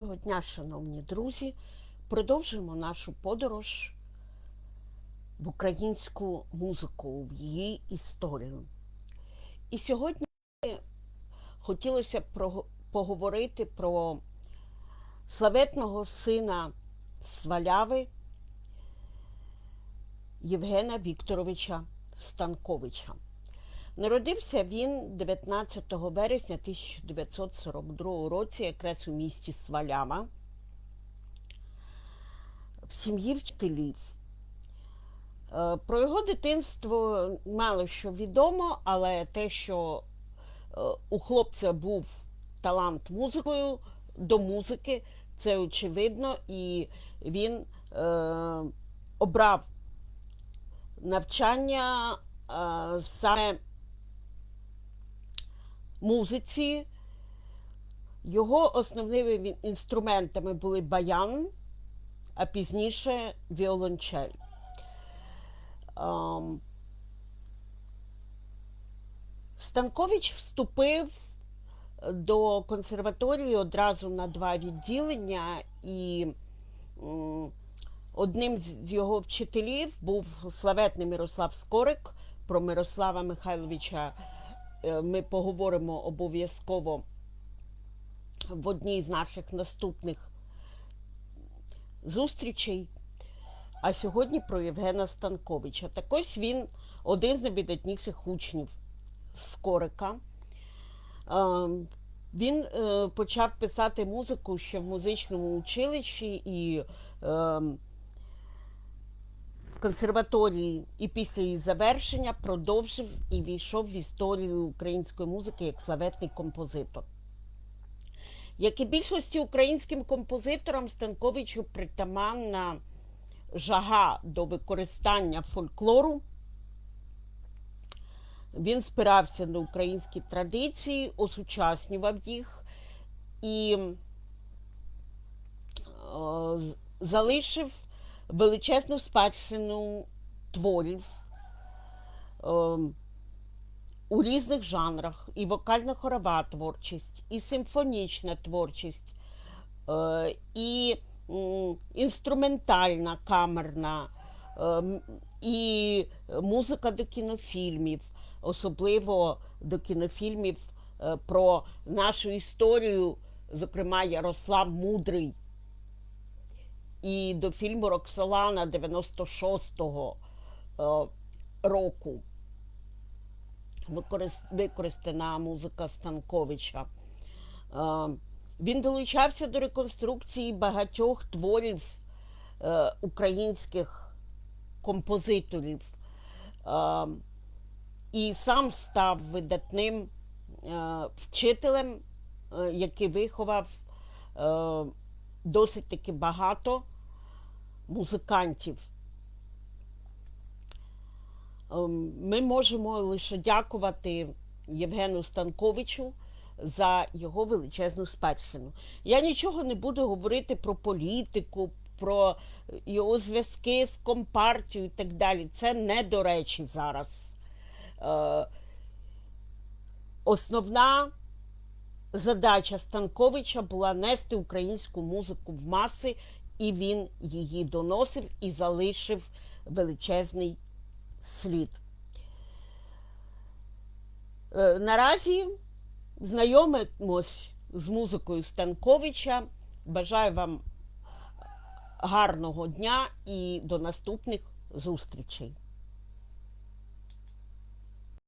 Доброго дня, шановні друзі. Продовжуємо нашу подорож в українську музику, в її історію. І сьогодні хотілося про- поговорити про славетного сина Сваляви Євгена Вікторовича Станковича. Народився він 19 березня 1942 році, якраз у місті Свалява, в сім'ї вчителів. Е, Про його дитинство мало що відомо, але те, що е, у хлопця був талант музикою до музики, це очевидно, і він е, обрав навчання е, саме музиці. Його основними інструментами були баян, а пізніше віолончель. Станкович вступив до консерваторії одразу на два відділення, і одним з його вчителів був славетний Мирослав Скорик. Про Мирослава Михайловича ми поговоримо обов'язково в одній з наших наступних зустрічей. А сьогодні про Євгена Станковича. Так ось він один з найвидатніших учнів Скорика. Е, Він е, почав писати музику ще в музичному училищі і е, консерваторії, і після її завершення продовжив і війшов в історію української музики як славетний композитор. Як і більшості українським композиторам, Станковичу притаманна жага до використання фольклору. Він спирався на українські традиції, осучаснював їх і е, залишив величезну спадщину творів е, у різних жанрах, і вокальна хорова творчість, і симфонічна творчість, е, і м, інструментальна камерна, е, і музика до кінофільмів, особливо до кінофільмів е, про нашу історію, зокрема Ярослав Мудрий і до фільму Роксолана 96-го е, року. Використана музика Станковича. Е, Він долучався до реконструкції багатьох творів е, українських композиторів і сам став видатним вчителем, який виховав досить таки багато музикантів. Ем, Ми можемо лише дякувати Євгену Станковичу за його величезну спадщину. Я нічого не буду говорити про політику, про його зв'язки з компартією і так далі. Це не до речі зараз. Е, Основна задача Станковича була нести українську музику в маси, і він її доносив і залишив величезний слід. Е, Наразі знайомимось з музикою Станковича. Бажаю вам гарного дня і до наступних зустрічей.